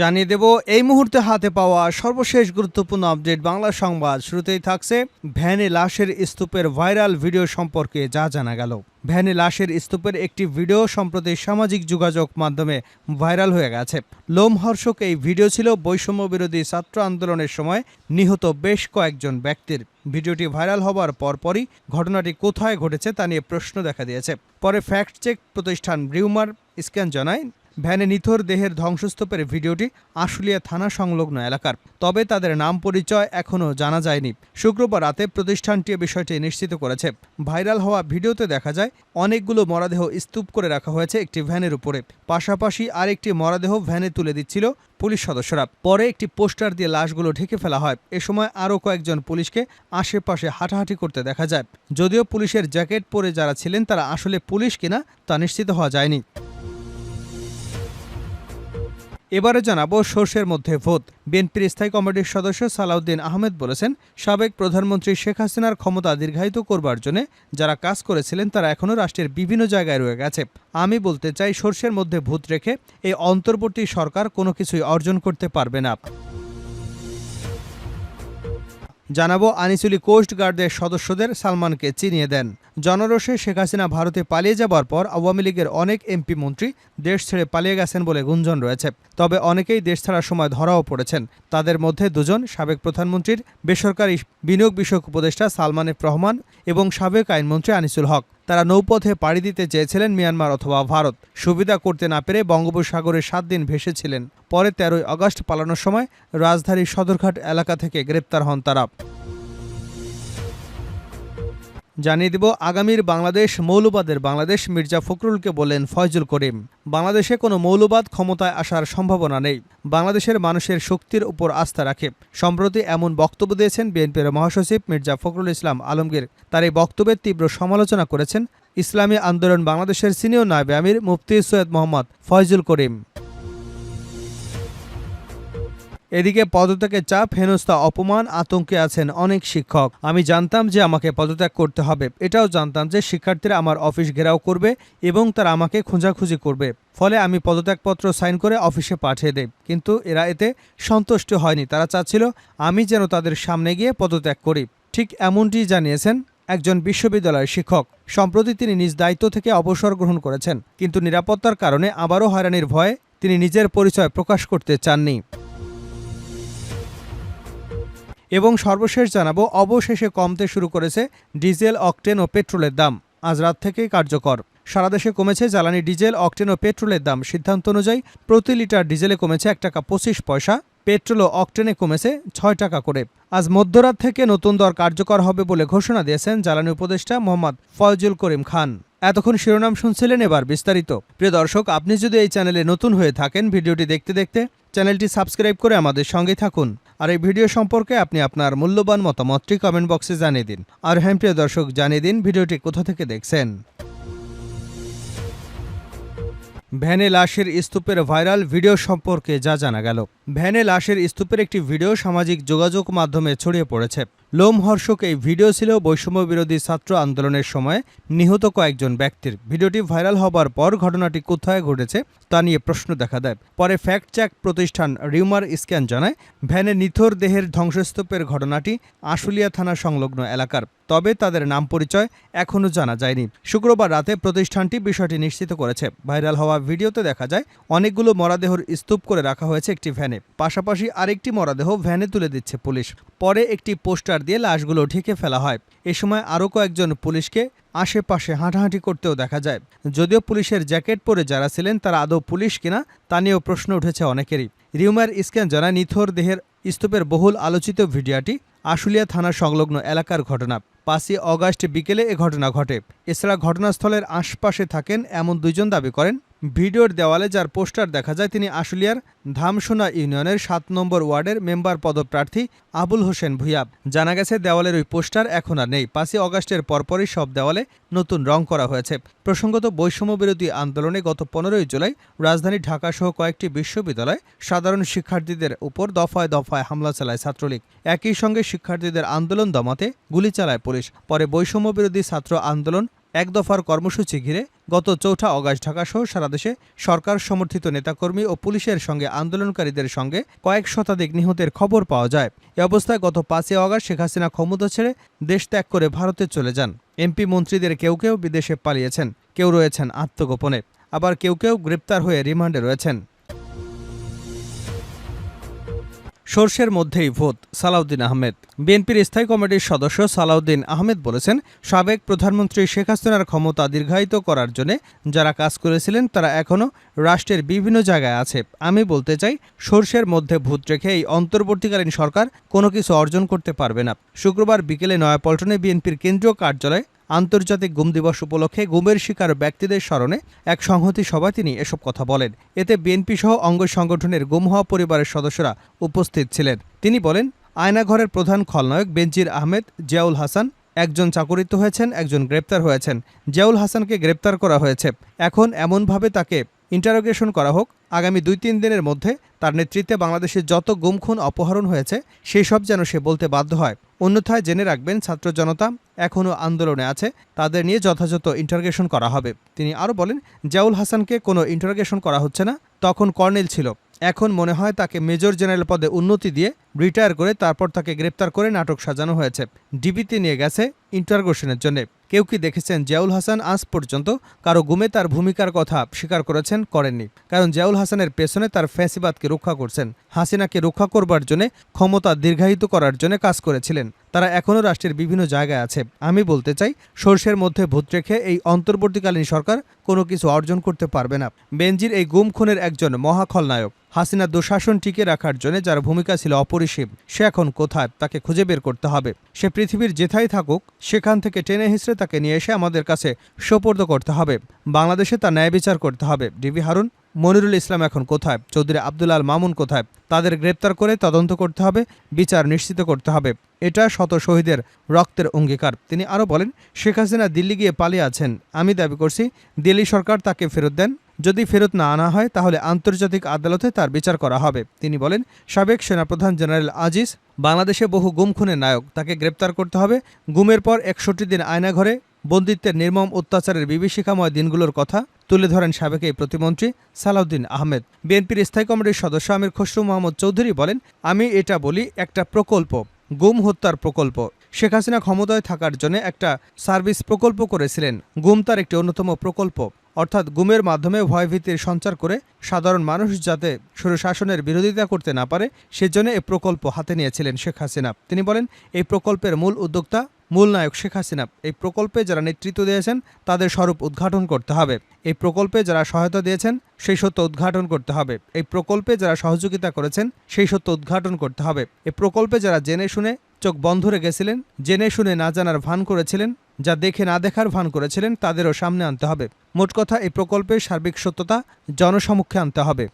জানিয়ে দেব, এই মুহূর্তে হাতে পাওয়া সর্বশেষ গুরুত্বপূর্ণ আপডেট বাংলা সংবাদ। শুরুতেই থাকছে ভ্যানে লাশের স্তূপের ভাইরাল ভিডিও সম্পর্কে যা জানা গেল। ভ্যানে লাশের স্তূপের একটি ভিডিও সম্প্রতি সামাজিক যোগাযোগ মাধ্যমে ভাইরাল হয়ে গেছে। লোমহর্ষক এই ভিডিও ছিল বৈষম্য বিরোধী ছাত্র আন্দোলনের সময় নিহত বেশ কয়েকজন ব্যক্তির। ভিডিওটি ভাইরাল হবার পরপরই ঘটনাটি কোথায় ঘটেছে তা নিয়ে প্রশ্ন দেখা দিয়েছে। পরে ফ্যাক্ট চেক প্রতিষ্ঠান রিউমার স্ক্যান জানায় ভ্যানে নিথর দেহের ধ্বংসস্তূপের ভিডিওটি আশুলিয়া থানা সংলগ্ন এলাকার। তবে তাদের নাম পরিচয় এখনও জানা যায়নি। শুক্রবার রাতে প্রতিষ্ঠানটি বিষয়টি নিশ্চিত করেছে। ভাইরাল হওয়া ভিডিওতে দেখা যায়, অনেকগুলো মরাদেহ স্তূপ করে রাখা হয়েছে একটি ভ্যানের উপরে। পাশাপাশি আরেকটি মরাদেহ ভ্যানে তুলে দিচ্ছিল পুলিশ সদস্যরা। পরে একটি পোস্টার দিয়ে লাশগুলো ঢেকে ফেলা হয়। এ সময় আরও কয়েকজন পুলিশকে আশেপাশে হাঁটাহাঁটি করতে দেখা যায়। যদিও পুলিশের জ্যাকেট পরে যারা ছিলেন, তারা আসলে পুলিশ কিনা তা নিশ্চিত হওয়া যায়নি। এবারে জানাব সর্ষের মধ্যে ভোট বিএনপির স্থায়ী কমিটির সদস্য সালাউদ্দিন আহমেদ বলেছেন, সাবেক প্রধানমন্ত্রী শেখ হাসিনার ক্ষমতা দীর্ঘায়িত করবার জন্য যারা কাজ করেছিলেন, তারা এখনও রাষ্ট্রের বিভিন্ন জায়গায় রয়ে গেছে। আমি বলতে চাই সর্ষের মধ্যে ভূত রেখে এই অন্তর্বর্তী সরকার কোনো কিছুই অর্জন করতে পারবে না। জানাব আনিসুলি কোস্ট গার্ডের সদস্যদের সালমানকে চিনিয়ে দেন। জনরোষে শেখ হাসিনা ভারতে পালিয়ে যাবার পর আওয়ামী লীগের অনেক এমপি মন্ত্রী দেশ ছেড়ে পালিয়ে গেছেন বলে গুঞ্জন রয়েছে। তবে অনেকেই দেশ ছাড়ার সময় ধরাও পড়েছেন। তাদের মধ্যে দুজন সাবেক প্রধানমন্ত্রীর বেসরকারি বিনিয়োগ বিষয়ক উপদেষ্টা সালমান রহমান এবং সাবেক আইনমন্ত্রী আনিসুল হক। তারা নৌপথে পাড়ি দিতে চেয়েছিলেন মিয়ানমার অথবা ভারত। সুবিধা করতে না পেরে বঙ্গোপসাগরে সাত দিন ভেসেছিলেন। পরে তেরোই আগস্ট পালানোর সময় রাজধানীর সদরঘাট এলাকা থেকে গ্রেপ্তার হন তারা। জানিয়ে দিব আগামীর বাংলাদেশ মৌলবাদের বাংলাদেশ মির্জা ফখরুলকে বলেন ফয়জুল করিম। বাংলাদেশে কোনো মৌলবাদ ক্ষমতায় আসার সম্ভাবনা নেই। বাংলাদেশের মানুষের শক্তির উপর আস্থা রাখে। সম্প্রতি এমন বক্তব্য দিয়েছেন বিএনপির মহাসচিব মির্জা ফখরুল ইসলাম আলমগীর। তার এই বক্তব্যের তীব্র সমালোচনা করেছেন ইসলামী আন্দোলন বাংলাদেশের সিনিয়র নায়বে আমির মুফতি সৈয়দ মোহাম্মদ ফয়জুল করিম। এদিকে পদত্যাগের চাপ, হেনস্থা, অপমান আতঙ্কে আছেন অনেক শিক্ষক। আমি জানতাম যে আমাকে পদত্যাগ করতে হবে। এটাও জানতাম যে শিক্ষার্থীরা আমার অফিস ঘেরাও করবে এবং তারা আমাকে খোঁজাখুঁজি করবে। ফলে আমি পদত্যাগপত্র সাইন করে অফিসে পাঠিয়ে দেই। কিন্তু এরা এতে সন্তুষ্ট হয়নি। তারা চাচ্ছিল আমি যেন তাদের সামনে গিয়ে পদত্যাগ করি। ঠিক এমনটি জানিয়েছেন একজন বিশ্ববিদ্যালয়ের শিক্ষক। সম্প্রতি তিনি নিজ দায়িত্ব থেকে অবসর গ্রহণ করেছেন। কিন্তু নিরাপত্তার কারণে আবারও হয়রানির ভয়ে তিনি নিজের পরিচয় প্রকাশ করতে চাননি। এবং সর্বশেষ জানাব, অবশেষে কমতে শুরু করেছে ডিজেল, অকটেন ও পেট্রোলের দাম। আজ রাত থেকেই কার্যকর। সারা দেশে কমেছে জ্বালানি ডিজেল, অকটেন ও পেট্রোলের দাম। সিদ্ধান্ত অনুযায়ী প্রতি লিটার ডিজেলে কমেছে এক টাকা পঁচিশ পয়সা, পেট্রোল ও অকটেনে কমেছে ছয় টাকা করে। আজ মধ্যরাত থেকে নতুন দর কার্যকর হবে বলে ঘোষণা দিয়েছেন জ্বালানি উপদেষ্টা মোহাম্মদ ফয়জুল করিম খান। এতক্ষণ শিরোনাম শুনছিলেন এবার বিস্তারিত। প্রিয় দর্শক, আপনি যদি এই চ্যানেলে নতুন হয়ে থাকেন, ভিডিওটি দেখতে দেখতে চ্যানেলটি সাবস্ক্রাইব করে আমাদের সঙ্গে থাকুন। আর এই ভিডিও সম্পর্কে আপনি আপনার মূল্যবান মতামতটি কমেন্ট বক্সে জানিয়ে দিন। আর হ্যাঁ প্রিয় দর্শক, জানিয়ে দিন ভিডিওটি কোথা থেকে দেখছেন। ভ্যানে লাশের স্তূপের ভাইরাল ভিডিও সম্পর্কে যা জানা গেল। ভ্যানে লাশের স্তূপের একটি ভিডিও সামাজিক যোগাযোগ মাধ্যমে ছড়িয়ে পড়েছে। লোমহর্ষক এই ভিডিও ছিল বৈষম্য বিরোধী ছাত্র আন্দোলনের সময় নিহত কয়েকজন ব্যক্তির। ভিডিওটি ভাইরাল হবার পর ঘটনাটি কোথায় ঘটেছে তা নিয়ে প্রশ্ন দেখা দেয়। পরে ফ্যাক্ট চেক প্রতিষ্ঠান রিউমার স্ক্যান জানায়, ভ্যানে নিথর দেহের ধ্বংসস্তূপের ঘটনাটি আশুলিয়া থানা সংলগ্ন এলাকার। তবে তাদের নাম পরিচয় এখনও জানা যায়নি। শুক্রবার রাতে প্রতিষ্ঠানটি বিষয়টি নিশ্চিত করেছে। ভাইরাল হওয়া ভিডিওতে দেখা যায়, অনেকগুলো মরাদেহর স্তূপ করে রাখা হয়েছে একটি ভ্যানে। পাশাপাশি আরেকটি মরাদেহ ভ্যানে তুলে দিচ্ছে পুলিশ। পরে একটি পোস্টার দিয়ে লাশগুলো ঢেকে ফেলা হয়। এ সময় আরও কয়েকজন পুলিশকে আশেপাশে হাঁটাহাঁটি করতেও দেখা যায়। যদিও পুলিশের জ্যাকেট পরে যারা ছিলেন, তারা আদৌ পুলিশ কিনা, তা নিয়েও প্রশ্ন উঠেছে অনেকেরই। রিউমার স্ক্যান জানায়, নিথর দেহের স্তূপের বহুল আলোচিত ভিডিওটি আশুলিয়া থানা সংলগ্ন এলাকার ঘটনা। পাঁচই অগাস্ট বিকেলে এ ঘটনা ঘটে। এছাড়া ঘটনাস্থলের আশপাশে থাকেন এমন দুইজন দাবি করেন। ভিডিওর দেওয়ালে যার পোস্টার দেখা যায় তিনি আশুলিয়ার ধামসোনা ইউনিয়নের সাত নম্বর ওয়ার্ডের মেম্বার পদপ্রার্থী আবুল হোসেন ভুইয়া। জানা গেছে, দেওয়ালের ওই পোস্টার এখন আর নেই। পাঁচই অগাস্টের পরপরই সব দেওয়ালে নতুন রং করা হয়েছে। প্রসঙ্গত বৈষম্য বিরোধী আন্দোলনে গত পনেরোই জুলাই রাজধানী ঢাকাসহ কয়েকটি বিশ্ববিদ্যালয় সাধারণ শিক্ষার্থীদের উপর দফায় দফায় হামলা চালায় ছাত্রলীগ। একই সঙ্গে শিক্ষার্থীদের আন্দোলন দমাতে গুলি চালায় পুলিশ। পরে বৈষম্য বিরোধী ছাত্র আন্দোলন এক দফার কর্মসূচি ঘিরে গত চৌঠা অগাস্ট ঢাকাসহ সারা দেশে সরকার সমর্থিত নেতাকর্মী ও পুলিশের সঙ্গে আন্দোলনকারীদের সঙ্গে কয়েক শতাধিক নিহতের খবর পাওয়া যায়। এ অবস্থায় গত পাঁচই অগাস্ট শেখ হাসিনা ক্ষমতা ছেড়ে দেশ ত্যাগ করে ভারতে চলে যান। এমপি মন্ত্রীদের কেউ কেউ বিদেশে পালিয়েছেন, কেউ রয়েছেন আত্মগোপনে, আবার কেউ কেউ গ্রেপ্তার হয়ে রিমান্ডে রয়েছেন। সর্ষের মধ্যেই ভোট, সালাউদ্দিন আহমেদ। বিএনপির স্থায়ী কমিটির সদস্য সালাউদ্দিন আহমেদ বলেছেন, সাবেক প্রধানমন্ত্রী শেখ হাসিনার ক্ষমতা দীর্ঘায়িত করার জন্য যারা কাজ করেছিলেন, তারা এখনও রাষ্ট্রের বিভিন্ন জায়গায় আছে। আমি বলতে চাই, সর্ষের মধ্যে ভূত রেখে এই অন্তর্বর্তীকালীন সরকার কোনো কিছু অর্জন করতে পারবে না। শুক্রবার বিকেলে নয়াপল্টনে বিএনপির কেন্দ্রীয় কার্যালয়ে আন্তর্জাতিক গুম দিবস উপলক্ষে গুমের শিকার ব্যক্তিদের স্মরণে এক সংহতি সভায় তিনি এসব কথা বলেন। এতে বিএনপি সহ অঙ্গ সংগঠনের গুম হওয়া পরিবারের সদস্যরা উপস্থিত ছিলেন। তিনি বলেন, আয়নাঘরের প্রধান খলনায়ক বেনজির আহমেদ, জিয়াউল হাসান একজন চাকরিত হয়েছেন, একজন গ্রেপ্তার হয়েছেন। জিয়াউল হাসানকে গ্রেপ্তার করা হয়েছে। এখন এমনভাবে তাকে ইন্টারোগেশন করা হোক, আগামী দুই তিন দিনের মধ্যে তার নেতৃত্বে বাংলাদেশে যত গুম খুন অপহরণ হয়েছে, সেই সব যেন সে বলতে বাধ্য হয়। অন্যথায় জেনে রাখবেন, ছাত্র জনতা এখনও আন্দোলনে আছে, তাদের নিয়ে যথাযথ ইন্টারোগেশন করা হবে। তিনি আরও বলেন জাউল হাসানকে কোনো ইন্টারোগেশন করা হচ্ছে না। তখন কর্নেল ছিল। এখন মনে হয় তাকে মেজর জেনারেল পদে উন্নতি দিয়ে রিটায়ার করে তারপর তাকে গ্রেপ্তার করে নাটক সাজানো হয়েছে। ডিবিতে নিয়ে গেছে ইন্টারগোশনের জন্য। কেউ কি দেখেছেন জিয়াউল হাসান আজ পর্যন্ত? কারও গুমে তার ভূমিকার কথা স্বীকার করেছেন, করেননি। কারণ জিয়াউল হাসানের পেছনে তার ফ্যাসিবাদকে রক্ষা করছেন। হাসিনাকে রক্ষা করবার জন্য ক্ষমতা দীর্ঘায়িত করার জন্য কাজ করেছিলেন। তারা এখনও রাষ্ট্রের বিভিন্ন জায়গায় আছে। আমি বলতে চাই, সর্ষের মধ্যে ভূত রেখে এই অন্তর্বর্তীকালীন সরকার কোনো কিছু অর্জন করতে পারবে না। বেনজির এই গুম খুনের একজন মহাখলনায়ক। হাসিনা দুঃশাসন টিকে রাখার জন্য যার ভূমিকা ছিল অপরিসীম সে এখন কোথায়? তাকে খুঁজে বের করতে হবে। সে পৃথিবীর যেথায় থাকুক, সেখান থেকে টেনে হিসড়ে তাকে নিয়ে এসে আমাদের কাছে সোপর্দ করতে হবে। বাংলাদেশে তার ন্যায় বিচার করতে হবে। ডিবি হারুন, মনিরুল ইসলাম এখন কোথায়? চৌধুরী আব্দুল আল মামুন কোথায়? তাদের গ্রেপ্তার করে তদন্ত করতে হবে, বিচার নিশ্চিত করতে হবে। এটা শত শহীদের রক্তের অঙ্গীকার। তিনি আরও বলেন, শেখ হাসিনা দিল্লি গিয়ে পালিয়ে আছেন। আমি দাবি করছি, দিল্লি সরকার তাকে ফেরত দেন। যদি ফেরত না আনা হয়, তাহলে আন্তর্জাতিক আদালতে তার বিচার করা হবে। তিনি বলেন, সাবেক সেনাপ্রধান জেনারেল আজিজ, বাংলাদেশে বহু গুম খুনের নায়ক, তাকে গ্রেপ্তার করতে হবে। গুমের পর একষট্টি দিন আয়নাঘরে, বন্দিত্বের নির্মম অত্যাচারের বিভীষিকাময় দিনগুলোর কথা তুলে ধরেন সাবেক এই প্রতিমন্ত্রী সালাউদ্দিন আহমেদ। বিএনপির স্থায়ী কমিটির সদস্য আমির খসরু মোহাম্মদ চৌধুরী বলেন, আমি এটা বলি, একটা প্রকল্প, গুম হত্যার প্রকল্প। শেখ হাসিনা ক্ষমতায় থাকার জন্য একটা সার্ভিস প্রকল্প করেছিলেন। গুম তার একটি অন্যতম প্রকল্প। অর্থাৎ গুমের মাধ্যমে ভয়ভীতির সঞ্চার করে সাধারণ মানুষ যাতে স্বৈরশাসনের বিরোধিতা করতে না পারে, সেজন্য এই প্রকল্প হাতে নিয়েছিলেন শেখ হাসিনা। তিনি বলেন, এই প্রকল্পের মূল উদ্যোক্তা মূল নায়ক শেখ হাসিনা। এই প্রকল্পে যারা নেতৃত্ব দিয়েছেন, তাদের স্বরূপ উদ্ঘাটন করতে হবে। এই প্রকল্পে যারা সহায়তা দিয়েছেন, সেই সত্য উদ্ঘাটন করতে হবে। এই প্রকল্পে যারা সহযোগিতা করেছেন, সেই সত্য উদ্ঘাটন করতে হবে। এই প্রকল্পে যারা জেনে শুনে চোখ বন্ধ রেখেছিলেন, জেনে শুনে না জানার ভান করেছিলেন যা দেখে না দেখার ভান করেছিলেন তাদেরও সামনে আনতে হবে। মোট কথা, এই প্রকল্পের সার্বিক সত্যতা জনসমক্ষে আনতে হবে।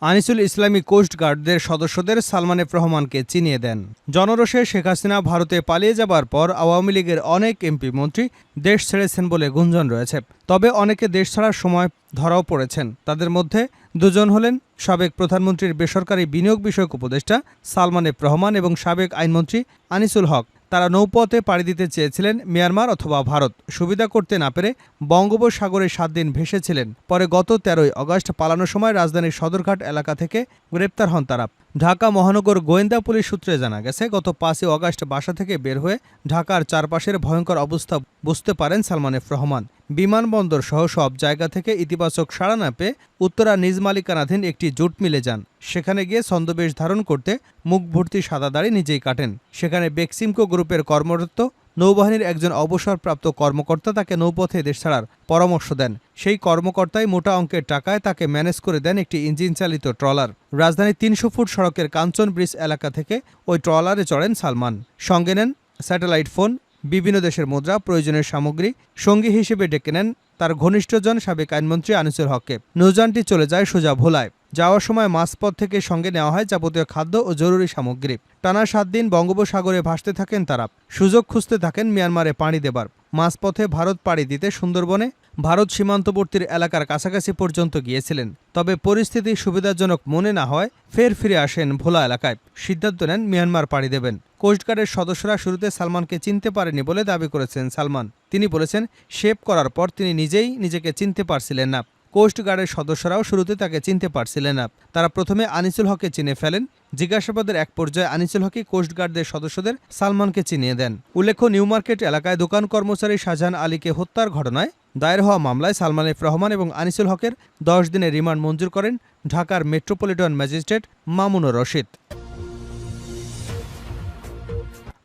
আনিসুল ইসলামী কোস্ট গার্ডদের সদস্যদের সালমান এফ রহমানকে চিনিয়ে দেন। জনরোষে শেখ হাসিনা ভারতে পালিয়ে যাবার পর আওয়ামী লীগের অনেক এমপি মন্ত্রী দেশ ছেড়েছেন বলে গুঞ্জন রয়েছে। তবে অনেকে দেশ ছাড়ার সময় ধরাও পড়েছেন। তাদের মধ্যে দুজন হলেন সাবেক প্রধানমন্ত্রীর বেসরকারি বিনিয়োগ বিষয়ক উপদেষ্টা সালমান এফ রহমান এবং সাবেক আইনমন্ত্রী আনিসুল হক। তারা নৌপথে পাড়ি দিতে চেয়েছিলেন মিয়ানমার অথবা ভারত। সুবিধা করতে না পেরে বঙ্গোপসাগরে সাত দিন ভেসেছিলেন। পরে গত তেরোই অগস্ট পালানোর সময় রাজধানীর সদরঘাট এলাকা থেকে গ্রেপ্তার হন তারা। ঢাকা মহানগর গোয়েন্দা পুলিশ সূত্রে জানা গেছে, গত পাঁচই অগস্ট বাসা থেকে বের হয়ে ঢাকার চারপাশের ভয়ঙ্কর অবস্থা বুঝতে পারেন সালমান এফ রহমান। বিমানবন্দর সহ সব জায়গা থেকে ইতিবাচক সাড়া না পেয়ে উত্তরা নিজ মালিকানাধীন একটি জুট মিলে যান। সেখানে গিয়ে ছন্দবেশ ধারণ করতে মুখ ভর্তি সাদা দাড়ি নিজেই কাটেন। সেখানে বেক্সিমকো গ্রুপের কর্মরত নৌবাহিনীর একজন অবসরপ্রাপ্ত কর্মকর্তা তাকে নৌপথে দেশ ছাড়ার পরামর্শ দেন। সেই কর্মকর্তাই মোটা অঙ্কের টাকায় তাকে ম্যানেজ করে দেন একটি ইঞ্জিন চালিত ট্রলার। রাজধানীর তিনশো ফুট সড়কের কাঞ্চন ব্রিজ এলাকা থেকে ওই ট্রলারে চড়েন সালমান। সঙ্গে নেন স্যাটেলাইট ফোন বিভিন্ন দেশের মুদ্রা প্রয়োজনের সামগ্রী সঙ্গী হিসেবে ডেকে নেন তার ঘনিষ্ঠজন সাবেক আইনমন্ত্রী আনিসুল হককে। নৌযানটি চলে যায় সোজা ভোলায়। যাওয়ার সময় মাঝপথ থেকে সঙ্গে নেওয়া হয় যাবতীয় খাদ্য ও জরুরি সামগ্রী। টানা সাত দিন বঙ্গোপসাগরে ভাসতে থাকেন তারা। সুযোগ খুঁজতে থাকেন মিয়ানমারে পানি দেবার। মাঝপথে ভারত পাড়ি দিতে সুন্দরবনে ভারত সীমান্তবর্তীর এলাকার কাছাকাছি পর্যন্ত গিয়েছিলেন। তবে পরিস্থিতি সুবিধাজনক মনে না হয়, ফের ফিরে আসেন ভোলা এলাকায়। সিদ্ধান্ত নেন মিয়ানমার পাড়ি দেবেন। কোস্টগার্ডের সদস্যরা শুরুতে সালমানকে চিনতে পারেনি বলে দাবি করেছেন সালমান। তিনি বলেছেন শেভ করার পর তিনি নিজেই নিজেকে চিনতে পারছিলেন না। কোস্টগার্ডের সদস্যরাও শুরুতে তাকে চিনতে পারছিলেন না। তারা প্রথমে আনিসুল হককে চিনে ফেলেন। জিজ্ঞাসাবাদের এক পর্যায়ে আনিসুল হকই কোস্টগার্ডদের সদস্যদের সালমানকে চিনিয়ে দেন। উল্লেখ্য নিউ মার্কেট এলাকায় দোকান কর্মচারী শাহজাহান আলীকে হত্যার ঘটনায় দায়ের হওয়া মামলায় সালমান এফ রহমান এবং আনিসুল হকের দশ দিনের রিমান্ড মঞ্জুর করেন ঢাকার মেট্রোপলিটন ম্যাজিস্ট্রেট মামুনুর রশিদ।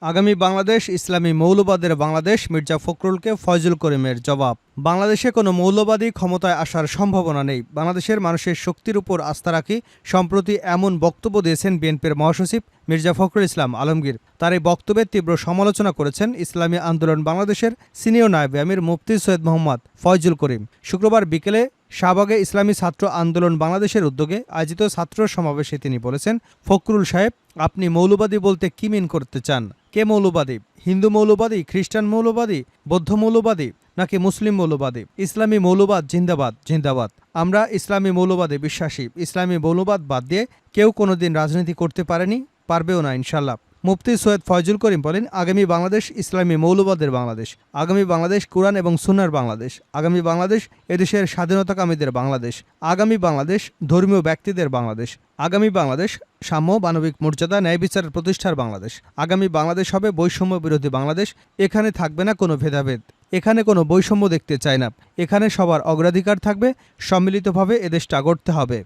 আগামী বাংলাদেশ ইসলামী মৌলবাদের বাংলাদেশ মির্জা ফখরুলকে ফয়জুল করিমের জবাব। বাংলাদেশে কোনো মৌলবাদী ক্ষমতায় আসার সম্ভাবনা নেই। বাংলাদেশের মানুষের শক্তির উপর আস্থা রাখি সম্প্রতি এমন বক্তব্য দিয়েছেন বিএনপির মহাসচিব মির্জা ফখরুল ইসলাম আলমগীর। তার এই বক্তব্যের তীব্র সমালোচনা করেছেন ইসলামী আন্দোলন বাংলাদেশের সিনিয়র নায়েবে আমির মুফতি সৈয়দ মোহাম্মদ ফয়জুল করিম। শুক্রবার বিকেলে শাহবাগে ইসলামী ছাত্র আন্দোলন বাংলাদেশের উদ্যোগে আয়োজিত ছাত্র সমাবেশে তিনি বলেছেন, ফখরুল সাহেব, আপনি মৌলবাদী বলতে কি মিন করতে চান? কে মৌলবাদী? হিন্দু মৌলবাদী? খ্রিস্টান মৌলবাদী? বৌদ্ধ মৌলবাদী? নাকি মুসলিম মৌলবাদী? ইসলামী মৌলবাদ জিন্দাবাদ জিন্দাবাদ। আমরা ইসলামী মৌলবাদে বিশ্বাসী। ইসলামী মৌলবাদ বাদ দিয়ে কেউ কোনোদিন রাজনীতি করতে পারেনি, পারবেও না ইনশাল্লাহ মুফতি সৈয়দ ফয়জুল করিম বলেন, আগামী বাংলাদেশ ইসলামী মৌলবাদের বাংলাদেশ, আগামী বাংলাদেশ কোরআন এবং সুনার বাংলাদেশ, আগামী বাংলাদেশ এদেশের স্বাধীনতাকামীদের বাংলাদেশ, আগামী বাংলাদেশ ধর্মীয় ব্যক্তিদের বাংলাদেশ, আগামী বাংলাদেশ সাম্য মানবিক মর্যাদা ন্যায় বিচারের প্রতিষ্ঠার বাংলাদেশ, আগামী বাংলাদেশ হবে বৈষম্য বিরোধী বাংলাদেশ, এখানে থাকবে না কোনো ভেদাভেদ, এখানে কোনো বৈষম্য দেখতে চায় না, এখানে সবার অগ্রাধিকার থাকবে, সম্মিলিতভাবে এদেশটা গড়তে হবে।